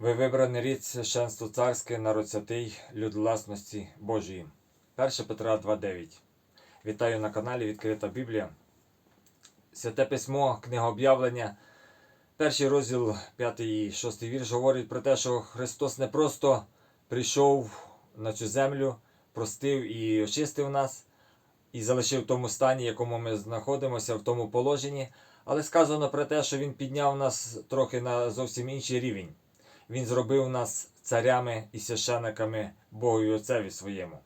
Ви вибраний рід священство царське, народ святий, люд власності Божої. 1 Петра 2.9. Вітаю на каналі Відкрита Біблія. Святе письмо, книга об'явлення. Перший розділ, 5 і 6 вірш говорить про те, що Христос не просто прийшов на цю землю, простив і очистив нас, і залишив в тому стані, в якому ми знаходимося, в тому положенні. Але сказано про те, що Він підняв нас трохи на зовсім інший рівень. Він зробив нас царями і священиками Богу і Отцеві своєму.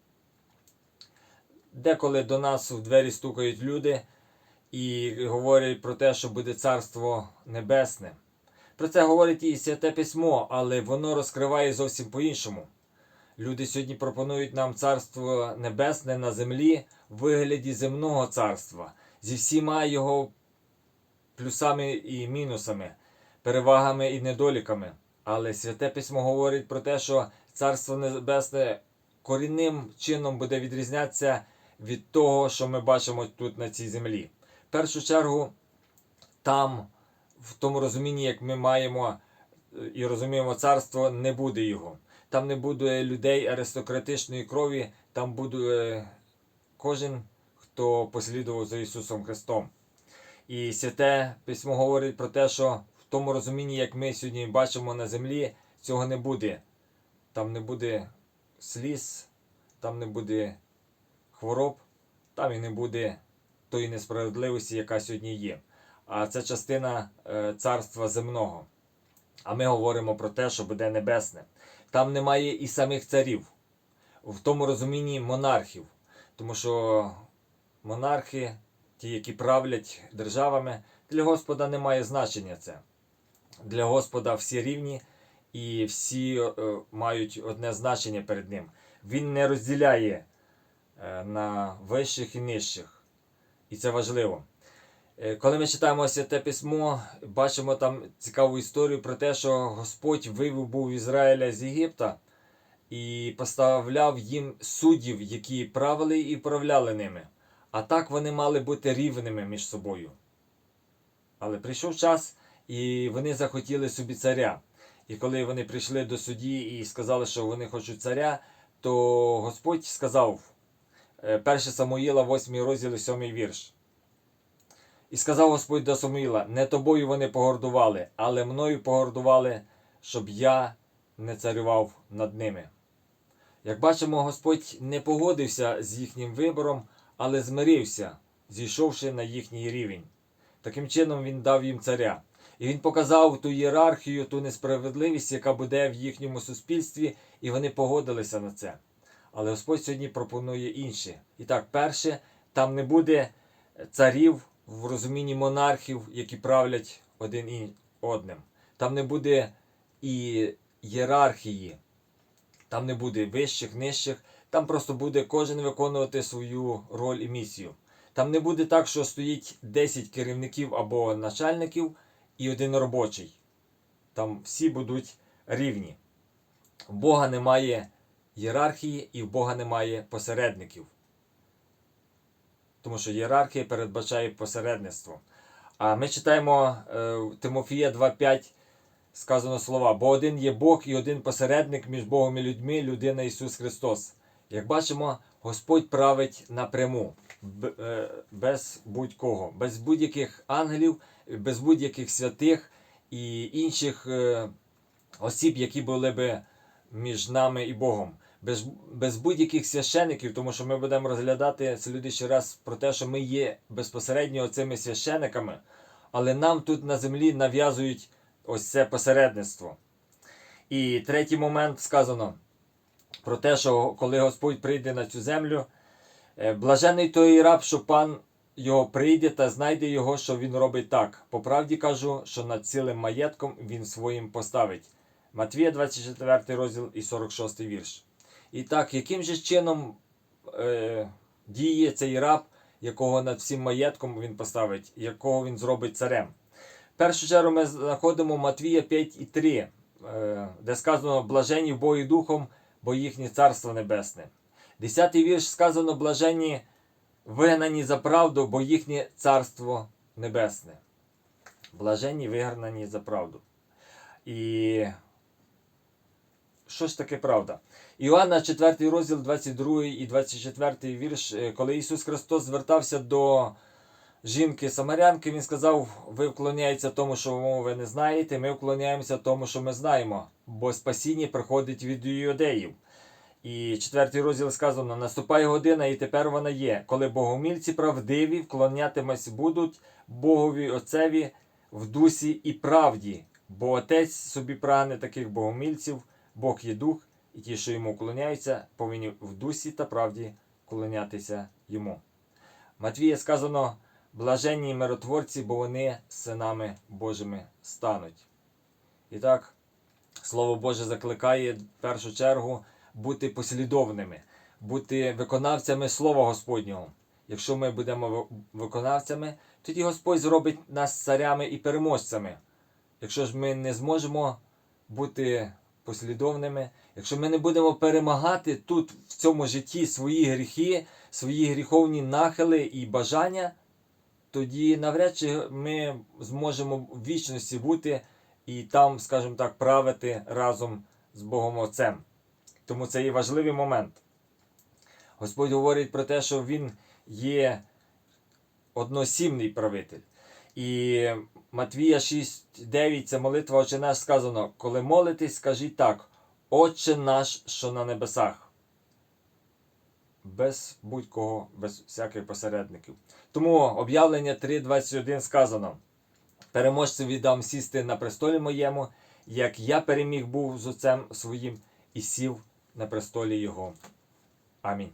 Деколи до нас в двері стукають люди і говорять про те, що буде царство небесне. Про це говорить і святе письмо, але воно розкриває зовсім по-іншому. Люди сьогодні пропонують нам царство небесне на землі в вигляді земного царства зі всіма його плюсами і мінусами, перевагами і недоліками. Але святе письмо говорить про те, що царство небесне корінним чином буде відрізнятися від того, що ми бачимо тут на цій землі. В першу чергу, там, в тому розумінні, як ми маємо е, і розуміємо царство, не буде його. Там не буде людей аристократичної крові, там буде кожен, хто послідував за Ісусом Христом. І святе письмо говорить про те, що тому розумінні, як ми сьогодні бачимо на землі, цього не буде. Там не буде сліз, там не буде хвороб, там і не буде тої несправедливості, яка сьогодні є. А це частина е, царства земного. А ми говоримо про те, що буде небесне. Там немає і самих царів, в тому розумінні монархів. Тому що монархи, ті, які правлять державами, для Господа немає значення це. Для Господа всі рівні і всі е, мають одне значення перед ним. Він не розділяє е, на вищих і нижчих. І це важливо. Е, Коли ми читаємо святе письмо, бачимо там цікаву історію про те, що Господь вивів був Ізраїля з Єгипта і поставляв їм суддів, які правили і управляли ними. А так вони мали бути рівними між собою. Але прийшов час, і вони захотіли собі царя. І коли вони прийшли до судді і сказали, що вони хочуть царя, то Господь сказав, 1 Самуїла, 8 розділ, 7 вірш. І сказав Господь до Самуїла: не тобою вони погордували, але мною погордували, щоб я не царював над ними. Як бачимо, Господь не погодився з їхнім вибором, але змирився, зійшовши на їхній рівень. Таким чином він дав їм царя. І він показав ту ієрархію, ту несправедливість, яка буде в їхньому суспільстві, і вони погодилися на це. Але Господь сьогодні пропонує інше. І так, перше, там не буде царів в розумінні монархів, які правлять один одним. Там не буде і ієрархії, там не буде вищих, нижчих, там просто буде кожен виконувати свою роль і місію. Там не буде так, що стоїть 10 керівників або начальників і один робочий. Там всі будуть рівні. В Бога немає ієрархії і в Бога немає посередників. Тому що ієрархія передбачає посередництво. А ми читаємо е, Тимофія 2.5 сказано слова: бо один є Бог і один посередник між Богом і людьми, людина Ісус Христос. Як бачимо, Господь править напряму, без будь-кого, без будь-яких ангелів, без будь-яких святих і інших е, осіб, які були би між нами і Богом. Без, без будь-яких священиків, тому що ми будемо розглядати слідуючий ще раз про те, що ми є безпосередньо цими священиками, але нам тут на землі нав'язують ось це посередництво. І третій момент сказано про те, що коли Господь прийде на цю землю, е, блажений той раб, що пан його прийде та знайде його, що він робить так. По правді кажу, що над цілим маєтком він своїм поставить. Матвія 24 розділ і 46 вірш. І так, яким же чином е, діє цей раб, якого над всім маєтком він поставить, якого він зробить царем? В першу чергу ми знаходимо Матвія 5 і 3, е, де сказано блажені Бої Духом, бо їхнє царство небесне. Десятий вірш сказано блажені вигнані за правду, бо їхнє царство небесне. Блажені вигнані за правду. І що ж таке правда? Іоанна 4 розділ, 22 і 24 вірш, е, коли Ісус Христос звертався до жінки Самарянки, Він сказав: ви вклоняєтеся тому, що ви не знаєте, ми вклоняємося тому, що ми знаємо, бо спасіння приходить від юдеїв. І четвертий розділ сказано: наступає година, і тепер вона є, коли богомільці правдиві вклонятимось будуть Богові Отцеві в дусі і правді, бо Отець собі прагне таких богомільців, Бог є дух, і ті, що йому вклоняються, повинні в дусі та правді вклонятися йому. Матвія сказано: блаженні миротворці, бо вони синами Божими стануть. І так, Слово Боже закликає в першу чергу бути послідовними, бути виконавцями Слова Господнього. Якщо ми будемо виконавцями, тоді Господь зробить нас царями і переможцями. Якщо ж ми не зможемо бути послідовними, якщо ми не будемо перемагати тут, в цьому житті, свої гріхи, свої гріховні нахили і бажання, тоді навряд чи ми зможемо в вічності бути і там, скажімо так, правити разом з Богом Отцем. Тому це є важливий момент. Господь говорить про те, що Він є односімний правитель. І Матвія 6.9, це молитва Отче наш сказано, коли молитесь, скажіть так, Отче наш, що на небесах. Без будь-кого, без всяких посередників. Тому об'явлення 3.21 сказано: переможцю віддам сісти на престолі моєму, як я переміг був з отцем своїм і сів на престолі його. Амінь.